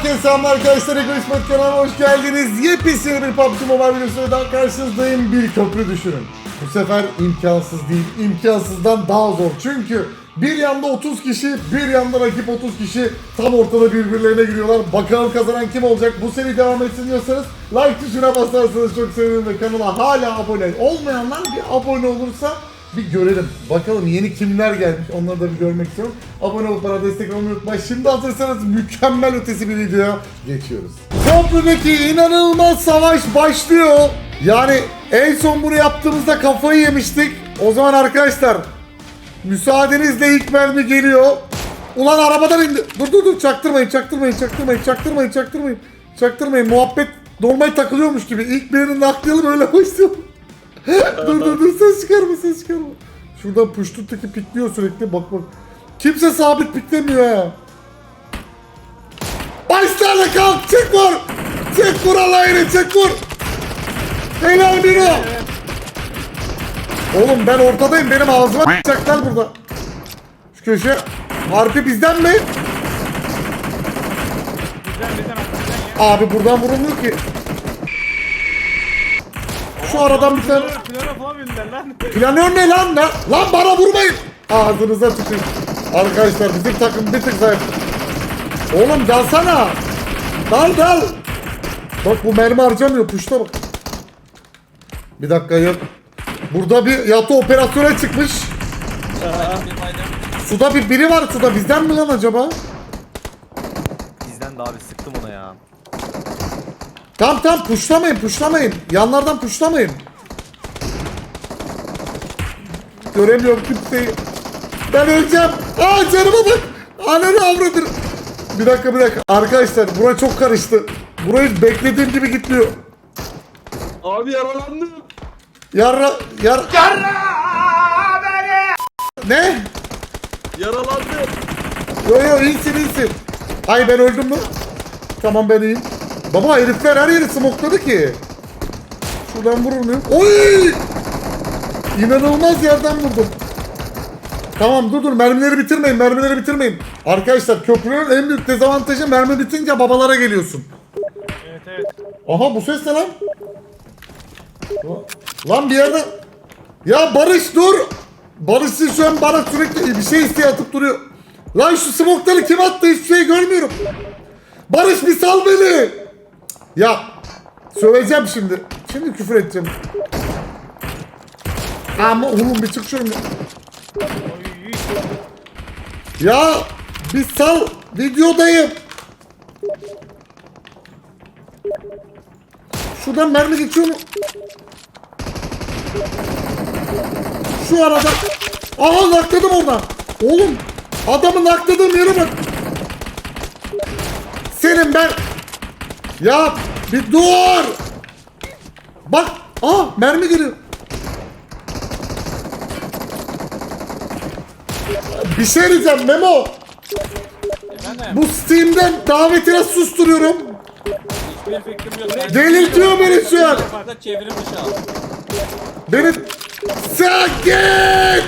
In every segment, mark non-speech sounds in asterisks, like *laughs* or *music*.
Herkese selamlar arkadaşlar. Egoist Mod kanalına hoş geldiniz. Yepyeni bir PUBG Mobile videosuyla daha karşınızdayım. Bir köprü düşünün. Bu sefer imkansız değil, imkansızdan daha zor. Çünkü bir yanda 30 kişi, bir yanda rakip 30 kişi tam ortada birbirlerine giriyorlar. Bakalım kazanan kim olacak? Bu seri devam etsin diyorsanız like tuşuna basarsanız çok sevinirim ve kanala hala abone olmayanlar bir abone olursa bir görelim. Bakalım yeni kimler gelmiş onları da bir görmek istiyorum. Abone olup bana destek olmayı unutmayın. Şimdi hazırsanız mükemmel ötesi bir videoya geçiyoruz. Köprüdeki inanılmaz savaş başlıyor. Yani en son bunu yaptığımızda kafayı yemiştik. O zaman arkadaşlar müsaadenizle ilk mermi geliyor. Ulan arabadan indi. Dur dur dur çaktırmayın çaktırmayın çaktırmayın çaktırmayın çaktırmayın. Çaktırmayın muhabbet normal takılıyormuş gibi. İlk birini naklayalım öyle başlayalım. Dur dur dur ses çıkarma ses çıkarma. Şuradan puştuttaki pikliyor sürekli bak bak. Kimse sabit piklemiyor ha. Başlarla kalk çık vur. Çık vur Allah'ını çık vur. Helal Miro. Oğlum ben ortadayım benim ağzıma çıkacaklar burada. Şu köşe. Harpi bizden mi? Bizden bizden. Abi buradan vurulmuyor ki. Şu aradan bir tane... Plana falan lan. Planör ne lan? Lan bana vurmayın. Ağzınıza tükürün. Arkadaşlar bizim takım bir tık zayıf. Oğlum dalsana. Dal dal. Bak bu mermi harcamıyor. Puşta bak. Bir dakika yok. Burada bir yatı operasyona çıkmış. Suda bir biri var suda. Bizden mi lan acaba? Bizden de abi sıktım ona ya. Tamam tamam puşlamayın puşlamayın. Yanlardan puşlamayın. Göremiyorum kimseyi. Ben öleceğim. Aa canıma bak. Ananı avradır. Bir dakika bir dakika. Arkadaşlar bura çok karıştı. Burayı beklediğim gibi gitmiyor. Abi yaralandım. Yarra... Yar... Yarra Ne? Yaralandım. Yo yo iyisin iyisin. Ay ben öldüm mü? Tamam ben iyiyim. Baba herifler her yeri smokladı ki. Şuradan vurur muyum? Oy! İnanılmaz yerden vurdum. Tamam dur dur mermileri bitirmeyin mermileri bitirmeyin. Arkadaşlar köprünün en büyük dezavantajı mermi bitince babalara geliyorsun. Evet evet. Aha bu ses ne lan? Lan bir yerde... Ya Barış dur! Barış şu an bana sürekli bir şey isteye atıp duruyor. Lan şu smokları kim attı hiçbir şey görmüyorum. Barış bir sal beni. Ya söyleyeceğim şimdi. Şimdi küfür edeceğim. Ama oğlum bir çık. Oy. Ya bir sal videodayım. Şuradan mermi geçiyor mu? Şu arada. Aha nakladım oradan. Oğlum adamı nakladığım yere bak. Senin ben. Ya bir dur. Bak. Aa mermi geliyor. Bir şey diyeceğim Memo. Efendim? Bu Steam'den davetine susturuyorum. Hiçbir fikrim yok. Ben Delirtiyor beni şu an. Farklı çevrim dışı al. Beni... Sen git!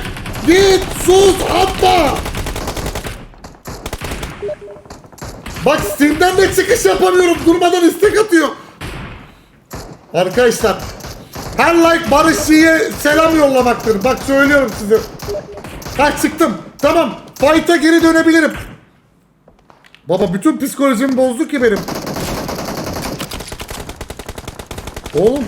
Git sus atma! Bak Steam'den de çıkış yapamıyorum. Durmadan istek atıyor. Arkadaşlar. Her like Barış Yiğit'e selam yollamaktır. Bak söylüyorum size. Ha çıktım. Tamam. Fight'a geri dönebilirim. Baba bütün psikolojimi bozdu ki benim. Oğlum.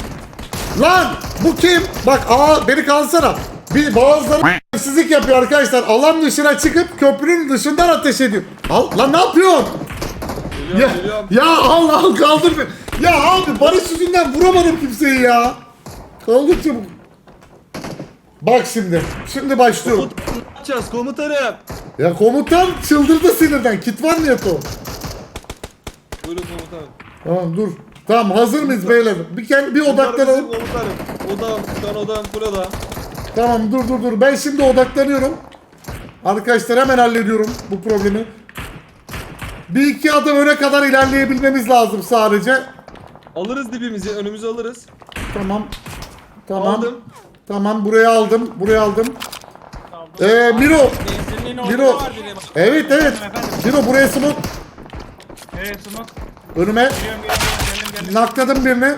Lan bu kim? Bak aa beni kalsana. Bir bazıları sizlik yapıyor arkadaşlar. Alan dışına çıkıp köprünün dışından ateş ediyor. Al lan ne yapıyorsun? Ya, Geliyorum ya al al kaldır beni. Ya abi barış yüzünden vuramadım kimseyi ya. Kaldır çabuk. Bak şimdi. Şimdi başlıyorum. Ne yapacağız komutanım? Ya komutan çıldırdı sinirden. Kit var mı Yato? Buyurun komutanım. Tamam dur. Tamam hazır mıyız beyler? Bir, kend, bir odaklanalım. Komutanım. Odam, kan odam, oda. Tamam dur dur dur. Ben şimdi odaklanıyorum. Arkadaşlar hemen hallediyorum bu problemi. Bir iki adım öne kadar ilerleyebilmemiz lazım sadece. Alırız dibimizi, önümüzü alırız. Tamam. Tamam. Aldım. Tamam buraya aldım. Buraya aldım. Ee, Miro. Benzinliğin Miro. orada var biri. Evet evet. Miro buraya smoke. Evet smoke. Önüme Geliyorum geliyorum geldim geldim. nakladım birini.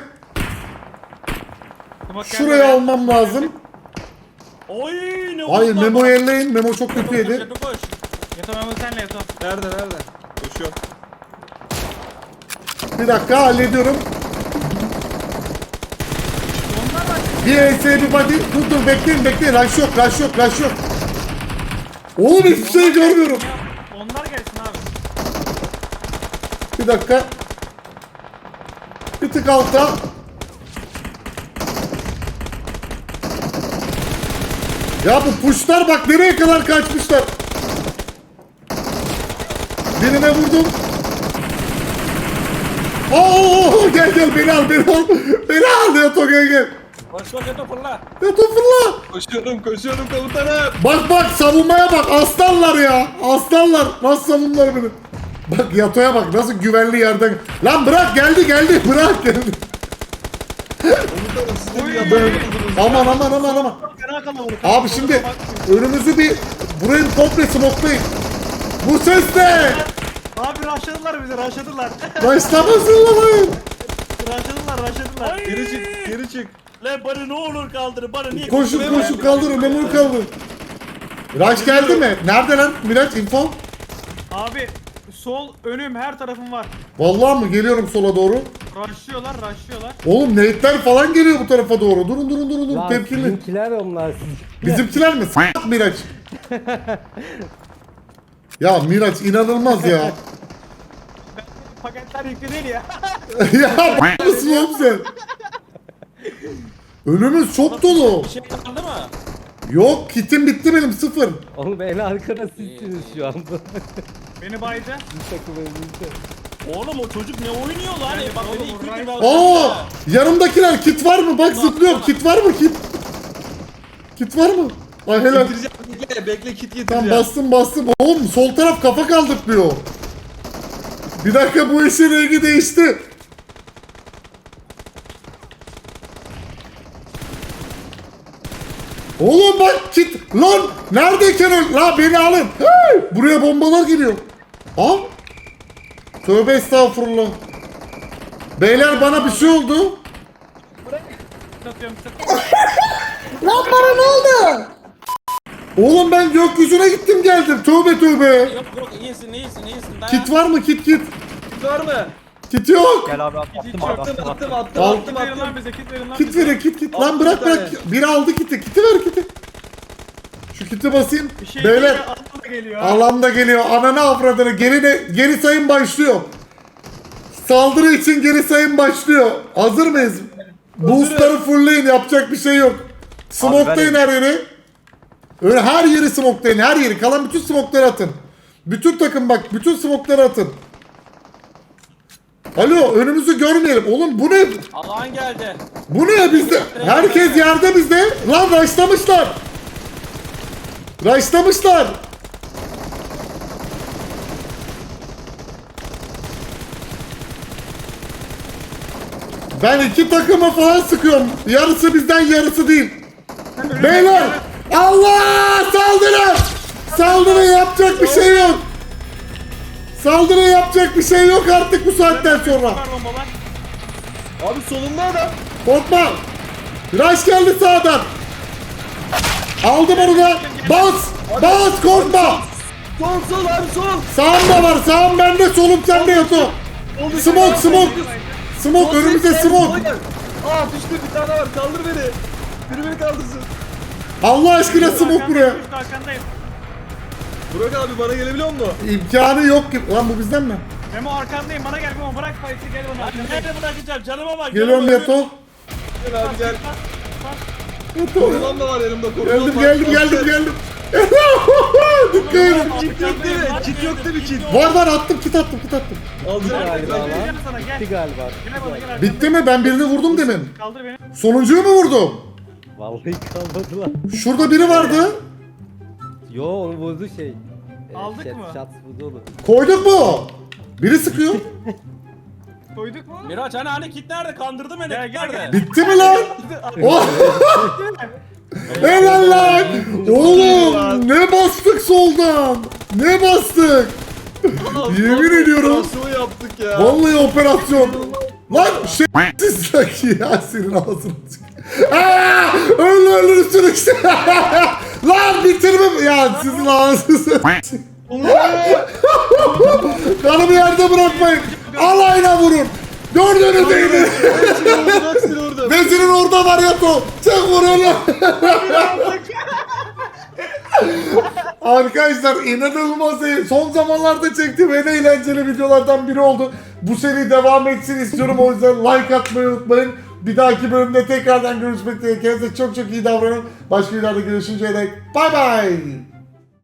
Smoke geldi Şuraya oraya. almam lazım. Oy ne Ay oldu lan? Memo elleyin. Memo çok koş. Yato Memo senle Yato. Nerede nerede? Koşuyor. Bir dakika hallediyorum. Onlar var. Bir ES bir body. Dur dur bekleyin bekleyin. Rush yok rush yok rush yok. Oğlum hiçbir şey görmüyorum. Onlar gelsin abi. Bir dakika. Bir tık alta. Ya bu puşlar bak nereye kadar kaçmışlar. Birine vurdum. Oo gel gel beni al beni al. Beni al Yato gel gel. Koş koş Yato fırla. Yato fırla. Koşuyorum koşuyorum komutanım. Bak bak savunmaya bak aslanlar ya. Aslanlar nasıl savundular beni. Bak Yato'ya bak nasıl güvenli yerden. Lan bırak geldi geldi *laughs* bırak geldi. Yapıyorsunuz. Aman aman aman aman. Abi şimdi önümüzü bir burayı komple smoklayın. Bu ses ne? Abi rushladılar bizi rushladılar. *laughs* Başlamasın lan. rushladılar rushladılar. Geri çık geri çık. Lan bana ne olur kaldır bana niye Koşun koşun kaldırın memoyu kaldırın. Rush geldi mi? Nerede lan? Miraç info. Abi sol önüm her tarafım var. Vallahi mı? Geliyorum sola doğru. Rushlıyorlar rushlıyorlar. Oğlum nade'ler falan geliyor bu tarafa doğru. Durun durun durun durun. Lan Temkinli. sizinkiler onlar siz. Bizimkiler mi? S**k Miraç. *laughs* ya Miraç inanılmaz ya. *laughs* Paketler yüklü değil ya. *laughs* ya b- mısın oğlum sen? Önümüz çok dolu. Bir şey kaldı mı? Yok kitim bitti benim sıfır. Oğlum en arkada sizsiniz şu anda. *laughs* Beni takım önünüzde. Oğlum o çocuk ne oynuyor lan? Bak oğlum, beni Ray- gün Aa yanımdakiler kit var mı? Bak zıplıyor. Kit var mı kit? Kit var mı? Ay helal. Bekle bekle kit getireceğim. Tamam bastım bastım. Oğlum sol taraf kafa kaldırmıyor. Bir dakika bu işin rengi değişti. Oğlum bak kit lan neredeyken öl la beni alın. Hey! Buraya bombalar geliyor. Al. Tövbe estağfurullah. Beyler bana bir şey oldu. *laughs* Lan bana ne oldu? Oğlum ben gökyüzüne gittim geldim. Tövbe tövbe. Yok yok iyisin iyisin iyisin. Dayan. Kit var mı kit kit? Kit var mı? Kit yok. Gel abi attım Hiç abi. Attım attım attım attım. attım Al. attım Kit verin lan bize kit verin lan Kit bize. verin kit kit. Al Lan bırak tane. bırak. Biri aldı kiti. Kiti ver kiti. Şu kiti basayım. Bir şey Beyler geliyor, altına da geliyor. Ananı avradını. Geri, de, geri sayım başlıyor. Saldırı için geri sayım başlıyor. Hazır mıyız? Boostları fullleyin. Yapacak bir şey yok. Smoklayın her yeri. Öyle her yeri smoklayın. Her yeri. Kalan bütün smokları atın. Bütün takım bak. Bütün smokları atın. Alo önümüzü görmeyelim. Oğlum bu ne? Alan geldi. Bu ne bizde? Herkes yerde bizde. Lan raşlamışlar. Raşlamışlar. Ben iki takıma falan sıkıyorum. Yarısı bizden yarısı değil. Beyler! Allah! Saldırın! Saldırın yapacak bir şey yok. Saldırın yapacak bir şey yok artık bu saatten sonra. Abi solunda adam. Korkma. Rush geldi sağdan. Aldım onu da. Bas. Bas korkma. Sol sol abi sol. Sağım da var. Sağım bende solum sende Yato. Smoke smoke. Smoke önümüzde smoke. Aa düştü bir tane var kaldır beni. Biri beni kaldırsın. Allah aşkına smoke buraya. Arkandayım. Burak abi bana gelebiliyor mu? İmkanı yok ki. Lan bu bizden mi? Memo arkandayım bana gel Memo bırak fight'i gel bana. Lan nerede bırakacağım canıma bak. Geliyorum. Yato. Gel abi gel. Yato. Korumam da var yanımda korumam Geldim var. geldim geldim geldim. *laughs* Dikkat edin. Kit yok değil mi? Kit yok değil mi kit? Var var attım kit attım kit attım. Alacağım. Galiba lan. Gel sana gel. Bitti galiba. Gel bana gel. Bitti mi? Ben birini vurdum demin. Kaldır beni. Sonuncuyu mu vurdum? Vallahi kalmadı lan. Şurada biri vardı. Yo onu vurdu şey. Ee, Aldık shot- mı? Shot vurdu onu. Koyduk mu? Biri sıkıyor. Koyduk mu? Miraç hani hani kit nerede? Kandırdı beni. Gel, Kit gel, nerede? Bitti mi lan? *laughs* *laughs* Oh! Helal lan! Oğlum ne bastık soldan? Ne bastık? Yemin ediyorum. Operasyonu yaptık ya. Vallahi operasyon. Lan şerefsiz sanki ya senin ağzını sık. Aaa! Öl öl üstüne işte. *laughs* Lan bitirmem. Ya sizin ağzınızı. *laughs* Kanımı yerde bırakmayın. Alayına vurun. Gördüğünü değil. Orada. Vezinin orada var ya to. Çek vur onu. *laughs* Arkadaşlar inanılmaz. Son zamanlarda çektiğim en eğlenceli videolardan biri oldu. Bu seri devam etsin istiyorum o yüzden like atmayı unutmayın. Bir dahaki bölümde tekrardan görüşmek dileğiyle. Kendinize çok çok iyi davranın. Başka videolarda görüşünceye dek bay bay.